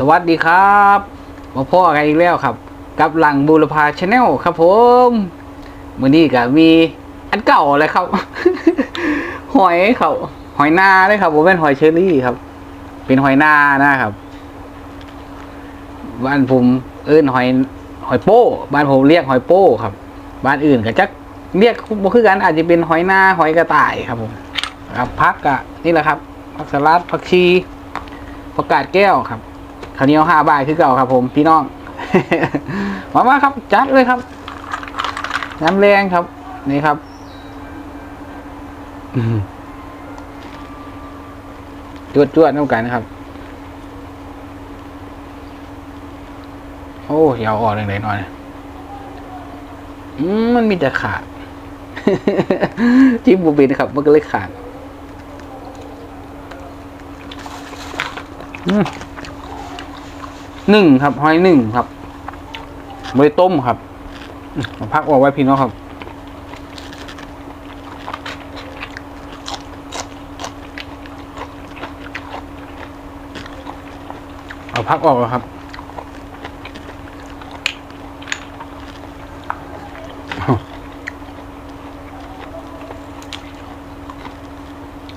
สวัสดีครับมาพ่อกันอีกแล้วครับ กับหลังบูรพาชาแนลครับผมมือนี้ก็มีอันเก่าเลยครับ หอยเขาหอยนาเลยครับผมเป็นหอยเชอรี่ครับ เป็นหอยนานะครับ บ้านผมเอิ้นหอยหอยโป้ บ้านผมเรียกหอยโป้ครับ บ้านอื่นก็จักเรียกบ่คือกันอาจจะเป็นหอยนาหอยกระต่ายครับผมครับพักกะนี่แหละครับผักสลัดผักชีผักกาดแก้วครับ ข้าวเหนียวห้าบาทคือเก่าครับ ผม พี่น้องมามาครับ จัดเลยครับ น้ำแรงครับ นี่ครับจวดจวดน้ำกันนะครับ โอ้ยาวออกเลยหน่อยอืมมันมีแต่ขาดจิ้มบูบินครับ มันก็เลยขาด อืม หนึ่งครับหอยหนึ่งครับบริต้มครับพักออกไว้พี่น้องครับเอาพักออกแล้วครับ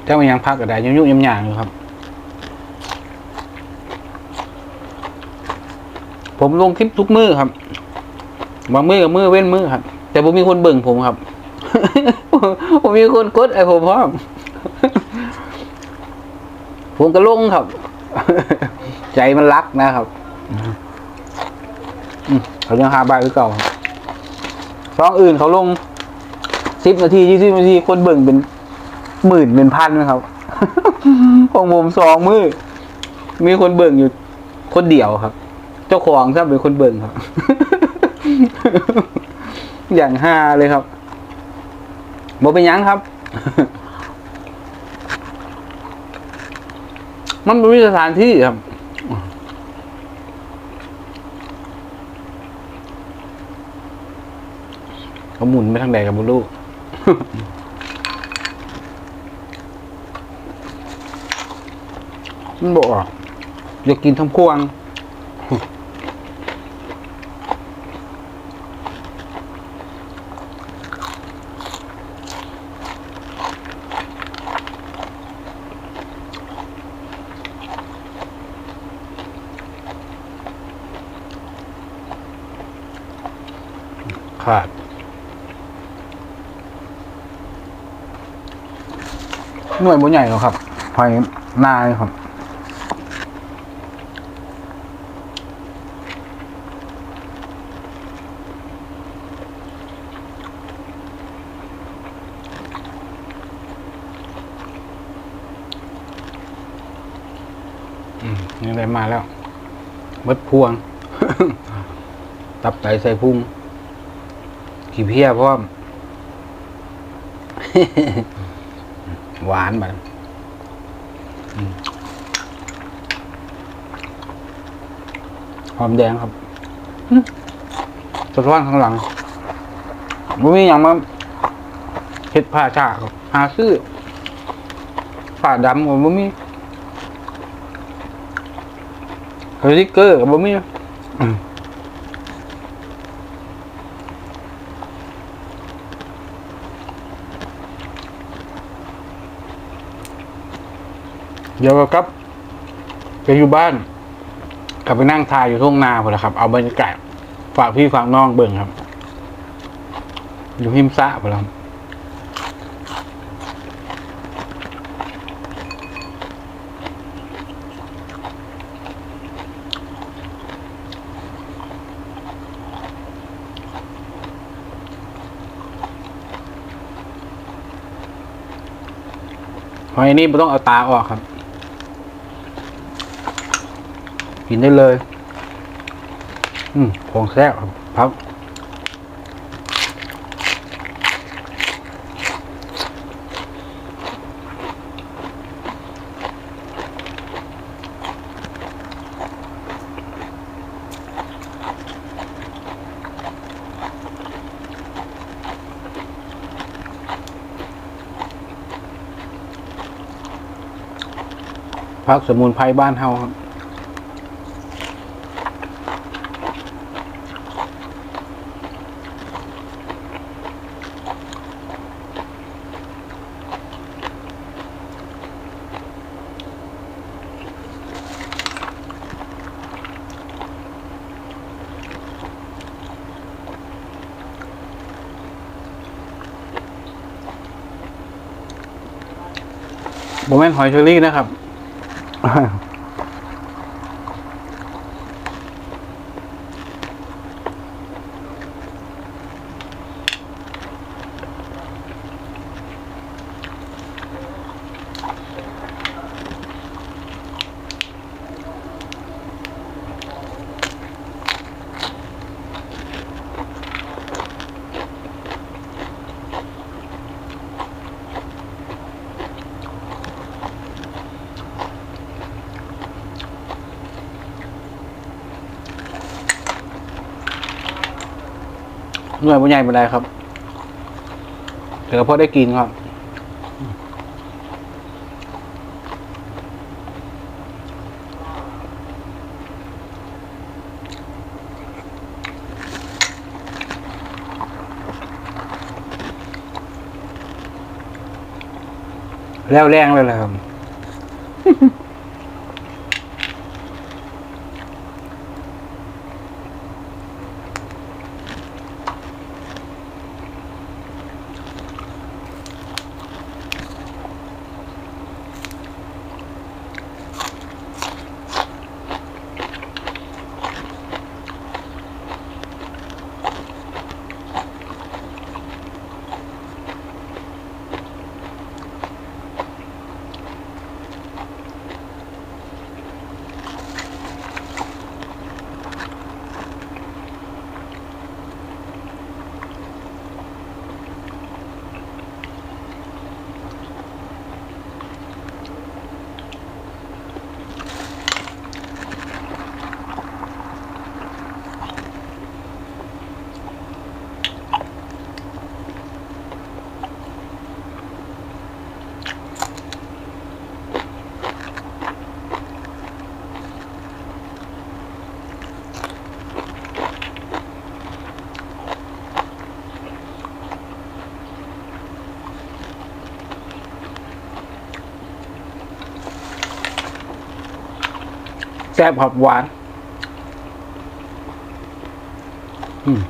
เจ้ามันยังพักกระไดยุ่ยุ่งยำยางอยู่ครับ ผมลงคลิปทุกมือครับบางมือกับมือเว้นมือครับ แต่ผมมีคนเบิ่งผมครับ ผมมีคนกดไอ้ผมพร้อมผมก็ลงครับ ใจมันรักนะครับเขายังหาบายหรือเก่าครับช่องอื่นเขาลงสิบนาทียี่สิบนาทีคนเบิ่งเป็นหมื่นเป็นพันนะครับ ของผมสองมือ มีคนเบิ่งอยู่คนเดียวครับ เจ้าของครับเป็นคนเบิ่งครับ อย่างฮาเลยครับโมเป็นหยังครับ มันไม่มีสถานที่ครับเขาหมุนไปทางใดกับบุลูมันบอกอะอยากกินทำควงาด หน่วยบนใหญ่หรอกครับภายหน้านี่ครับอืมนี่ได้มาแล้วมดพวง ตับไตใส่พุง ขี้เพี้ยพร้อม หวานแบบหอมแดงครับสะท้อนข้างหลังมันมีอย่างมาเห็ดผ้าชาครับหาซื้อผ้าดำกับบ่มีสติกเกอร์กับบ่มี เดี๋ยวก็กลับไปอยู่บ้านกลับไปนั่งทายอยู่ทุ่งนาพอละครับ เอาบรรยากาศฝากพี่ฝากน้องเบิ่งครับ อยู่หิมซะพอละครับหอยนี่ไม่ต้องเอาตาออกครับ กินได้เลย อืมของแซ่บครับพับพักสมุนไพรบ้านเฮาครับ โมเมนหอยเชอรี่นะครับ หน่วยบุญใหญ่เป็นไรครับเดี๋ยวพอได้กินครับแล้วแรงเลยแหละครับ แซ่บหอบหวาน อืม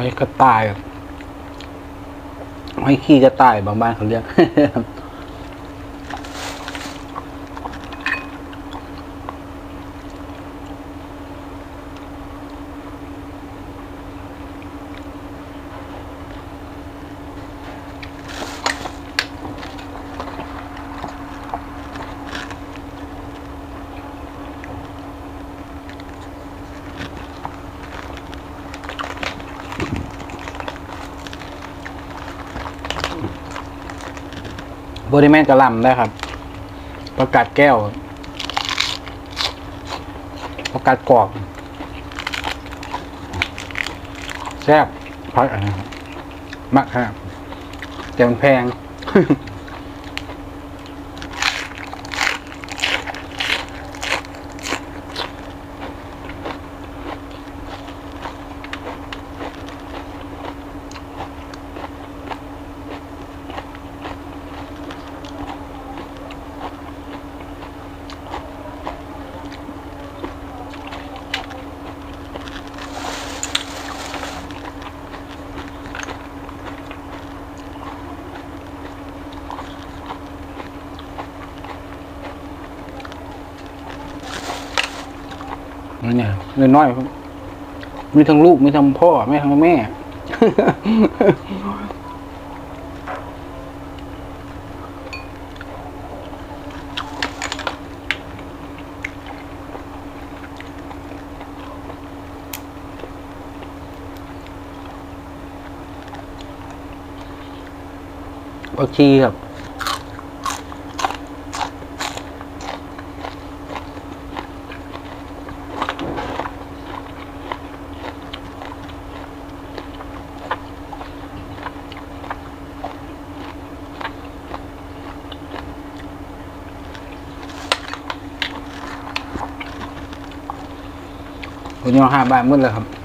หอยกระต่ายหอยขี้กระต่ายบางบ้านเขาเรียก บริแมนกระลำได้ครับ ประกาศแก้ว ประกาศกรอกแซ่บพักอันนี้ครับมักครับแต่มันแพง นั่นเนี่ยเงินน้อยครับมีทั้งลูกมีทั้งพ่อแม่ทั้งแม่โอเคครับ อห้าบาทมืดเลยครับ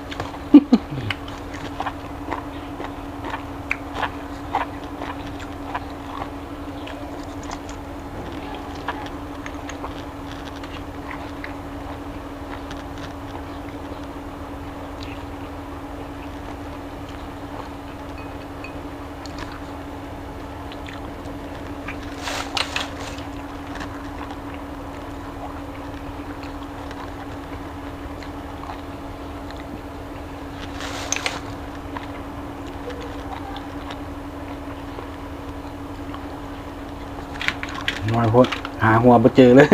น้อยโพดหาหัวไปเจอเลย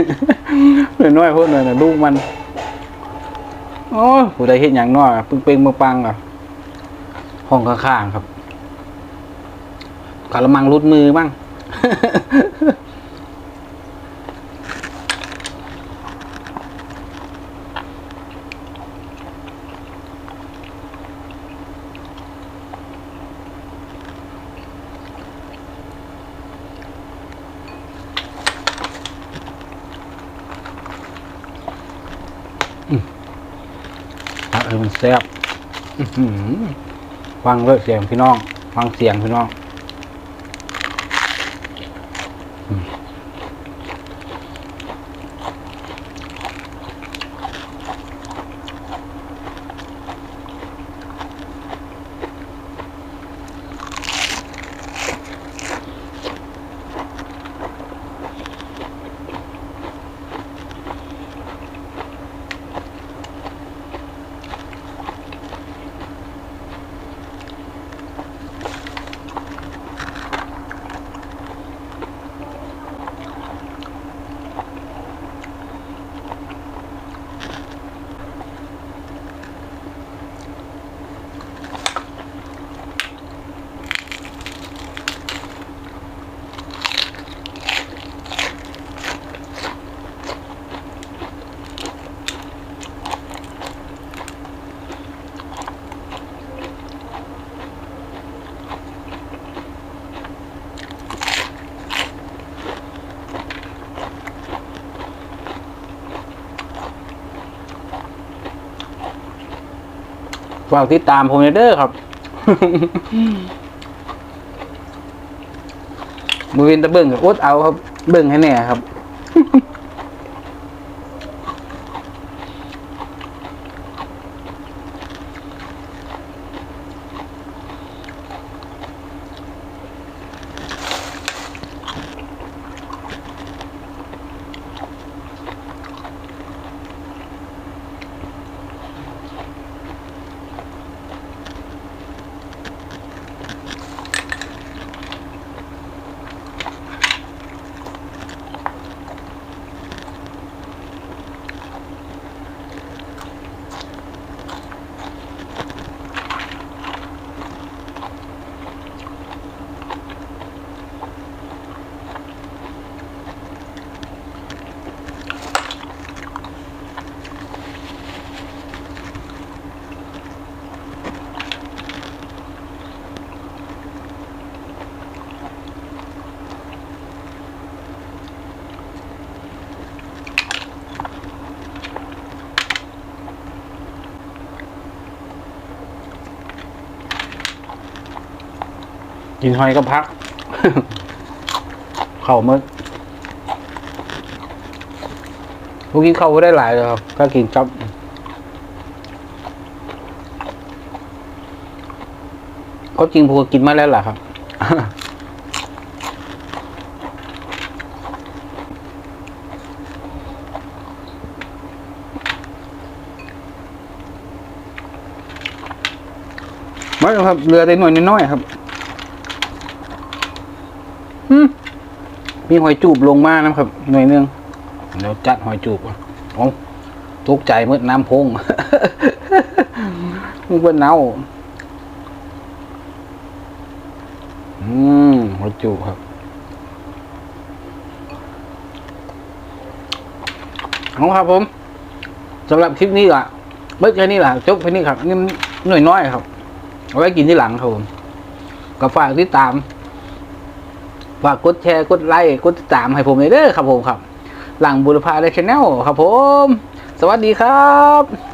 เลยน้อยโพดเลยนะลูกมันโอ้ผู้ใดเห็นอย่างน้อยปึ้งเป้งเมืองปังอะห้องข้างๆครับกระมังรุดมือบ้าง ให้มันแซ่บฟังเลยเสียงพี่น้อง ฟังเสียงพี่น้อง ฝากติดตามผมเด้อครับมือวินตะเบิ่งกับอดเอาครับ เบิ่งให้แน่ครับ กินหอยก็พัก เข่ามืดพวกกินข้าก็ได้หลายเลยครับ ก็กินจับก็จริงพวกกินมาแล้วล่ะครับไม่ครับเรือได้หน่อยน้อยครับอืม มีหอยจูบลงมานะครับหน่อยนึงเดี๋ยวจัดหอยจูบอนโอ้ทุกใจเมื่อน้ำพงมึงเป็นเน่าอืมหอยจูบครับเอาครับผมสำหรับคลิปนี้ล่ะเมื่อแค่นี้ล่ะจบแค่นี้ครับนี่หน่อยน้อยครับ เอาไว้กินที่หลังครับผมก็ฝากติดตาม ฝากกดแชร์กดไลค์กดติดตามให้ผมเลยเด้อครับผมครับ หลังบุรพาเดชแนลครับผม สวัสดีครับ